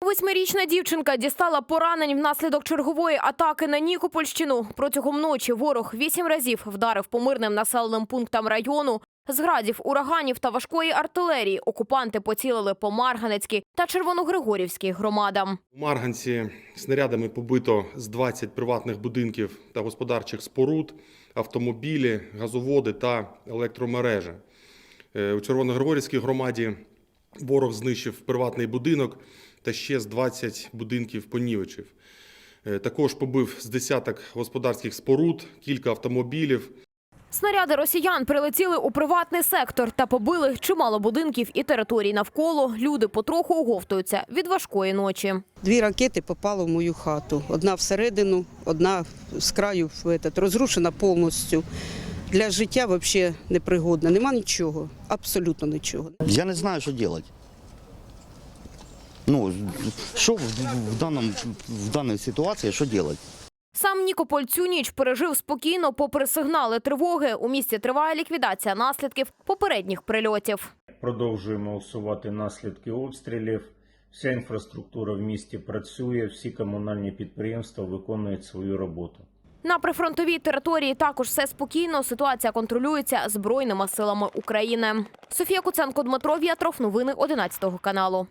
Восьмирічна дівчинка дістала поранень внаслідок чергової атаки на Нікопольщину. Протягом ночі ворог вісім разів вдарив по мирним населеним пунктам району. З градів, ураганів та важкої артилерії окупанти поцілили по Марганецькій та Червоногригорівській громадам. У Марганці снарядами побито з 20 приватних будинків та господарчих споруд, автомобілі, газоводи та електромережі. Е, У Червоногригорівській громаді ворог знищив приватний будинок та ще з 20 будинків понівечив. Е, Також побив з десяток господарських споруд, кілька автомобілів, Снаряди росіян прилетіли у приватний сектор та побили чимало будинків і територій навколо. Люди потроху оговтуються від важкої ночі. Дві ракети попали в мою хату. Одна всередину, одна з краю розрушена повністю. Для життя взагалі непригодна. Нема нічого, абсолютно нічого. Я не знаю, що робити. Ну, що в, в, даному, в даній ситуації, що робити? Сам Нікополь цю ніч пережив спокійно, попри сигнали тривоги. У місті триває ліквідація наслідків попередніх прильотів. Продовжуємо усувати наслідки обстрілів. Вся інфраструктура в місті працює, всі комунальні підприємства виконують свою роботу. На прифронтовій території також все спокійно. Ситуація контролюється збройними силами України. Софія Куценко, Дмитро В'ятров. Новини 11 каналу.